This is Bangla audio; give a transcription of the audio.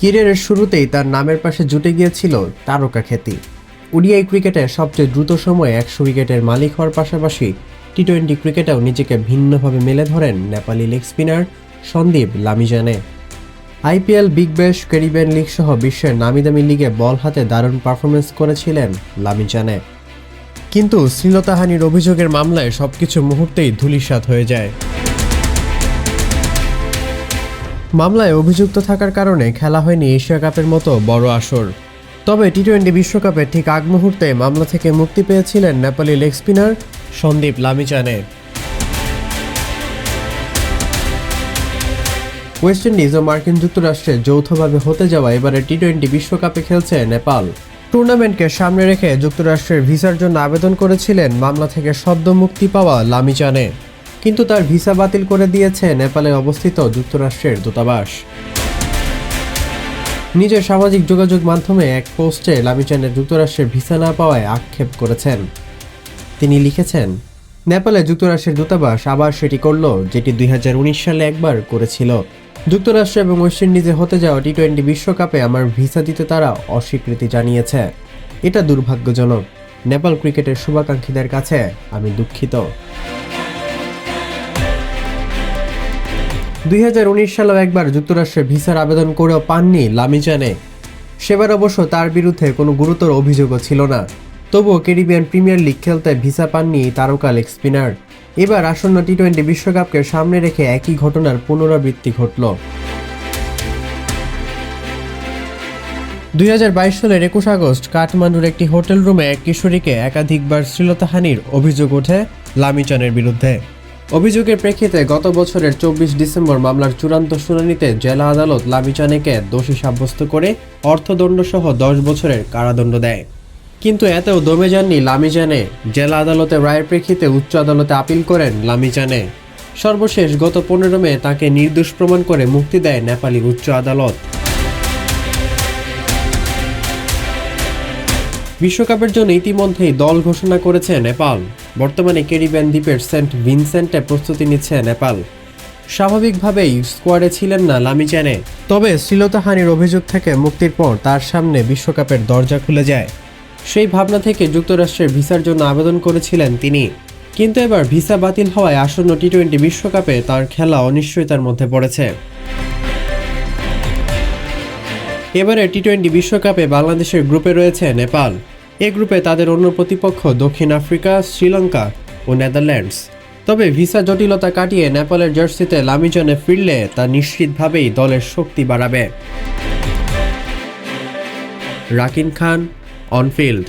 ক্যারিয়ারের শুরুতেই তার নামের পাশে জুটে গিয়েছিল তারকা খ্যাতি। ওডিআই ক্রিকেটে সবচেয়ে দ্রুত সময়ে একশো উইকেটের মালিক হওয়ার পাশাপাশি টি টোয়েন্টি ক্রিকেটেও নিজেকে ভিন্নভাবে মেলে ধরেন Nepali leg spinner Sandeep Lamichhane. IPL, big bash Caribbean league সহ বিশ্বের নামিদামি লিগে বল হাতে দারুণ পারফরমেন্স করেছিলেন লামিজানে। কিন্তু শ্লীলতাহানির অভিযোগের মামলায় সবকিছু মুহূর্তেই ধূলিসাৎ হয়ে যায়। মামলায় অভিযুক্ত থাকার কারণে খেলা হয়নি এশিয়া কাপের মতো বড় আসর। তবে টি টোয়েন্টি বিশ্বকাপের ঠিক আগ মুহূর্তে মামলা থেকে মুক্তি পেয়েছিলেন Nepali leg spinner Sandeep Lamichhane. West Indies ও মার্কিন যুক্তরাষ্ট্রে যৌথভাবে হতে যাওয়া এবারে টি টোয়েন্টি বিশ্বকাপে খেলছে নেপাল। টুর্নামেন্টকে সামনে রেখে যুক্তরাষ্ট্রের ভিসার জন্য আবেদন করেছিলেন মামলা থেকে সদ্য মুক্তি পাওয়া লামিচানে। কিন্তু তার ভিসা বাতিল করে দিয়েছে নেপালে অবস্থিত যুক্তরাষ্ট্রের দূতাবাস। নিজের সামাজিক যোগাযোগ মাধ্যমে এক পোস্টে লামিচানের যুক্তরাষ্ট্রের ভিসা না পাওয়ায় আক্ষেপ করেছেন। তিনি লিখেছেন, নেপালে যুক্তরাষ্ট্রের দূতাবাস আবার সেটি করল, যেটি দুই হাজার উনিশ সালে একবার করেছিল। যুক্তরাষ্ট্র এবং ওয়েস্ট ইন্ডিজে হতে যাওয়া টি টোয়েন্টি বিশ্বকাপে আমার ভিসা দিতে তারা অস্বীকৃতি জানিয়েছে। এটা দুর্ভাগ্যজনক। নেপাল ক্রিকেটের শুভাকাঙ্ক্ষীদের কাছে আমি দুঃখিত। দুই সালেও একবার যুক্তরাষ্ট্রে ভিসার আবেদন করেও পাননি লামিজানে সেবার অবশ্য তার বিরুদ্ধে কোনো গুরুতর অভিযোগও ছিল না। তবুও ক্যারিবিয়ান প্রিমিয়ার লিগ খেলতে ভিসা পাননি তারকা লেগ স্পিনার। এবার আসন্ন টি টোয়েন্টি বিশ্বকাপকে সামনে রেখে একই ঘটনার পুনরাবৃত্তি ঘটল। দুই হাজার বাইশ সালের একুশ আগস্ট কাঠমান্ডুর একটি হোটেল রুমে এক কিশোরীকে একাধিকবার শ্লীলতাহানির অভিযোগ ওঠে লামিচানের বিরুদ্ধে। অভিযোগের প্রেক্ষিতে গত বছরের চব্বিশ ডিসেম্বর মামলার চূড়ান্ত শুনানিতে জেলা আদালত লামিচানেকে দোষী সাব্যস্ত করে অর্থদণ্ডসহ দশ বছরের কারাদণ্ড দেয়। কিন্তু এতেও দমে যাননি লামিজানে জেলা আদালতে রায়ের প্রেক্ষিতে উচ্চ আদালতে আপিল করেন লামিজানে সর্বশেষ গত পনেরো মে তাকে নির্দোষ প্রমাণ করে মুক্তি দেয় নেপালি উচ্চ আদালত। বিশ্বকাপের জন্য ইতিমধ্যেই দল ঘোষণা করেছে নেপাল। বর্তমানে ক্যারিবিয়ান দ্বীপের সেন্ট ভিনসেন্টে প্রস্তুতি নিচ্ছে নেপাল। স্বাভাবিকভাবেই স্কোয়াডে ছিলেন না লামিচানে তবে শ্লীলতাহানির অভিযোগ থেকে মুক্তির পর তার সামনে বিশ্বকাপের দরজা খুলে যায়। সেই ভাবনা থেকে যুক্তরাষ্ট্রের ভিসার জন্য আবেদন করেছিলেন তিনি। কিন্তু এবার ভিসা বাতিল হওয়ায় আসন্ন টি টোয়েন্টি বিশ্বকাপে তার খেলা অনিশ্চয়তার মধ্যে পড়েছে। এবারে টি টোয়েন্টি বিশ্বকাপে বাংলাদেশের গ্রুপে রয়েছে নেপাল। এ গ্রুপে তাদের অন্য প্রতিপক্ষ দক্ষিণ আফ্রিকা, শ্রীলঙ্কা ও নেদারল্যান্ডস। তবে ভিসা জটিলতা কাটিয়ে নেপালের জার্সিতে লামিজনে ফিরলে তা নিশ্চিতভাবেই দলের শক্তি বাড়াবে। Rakin Khan, on field.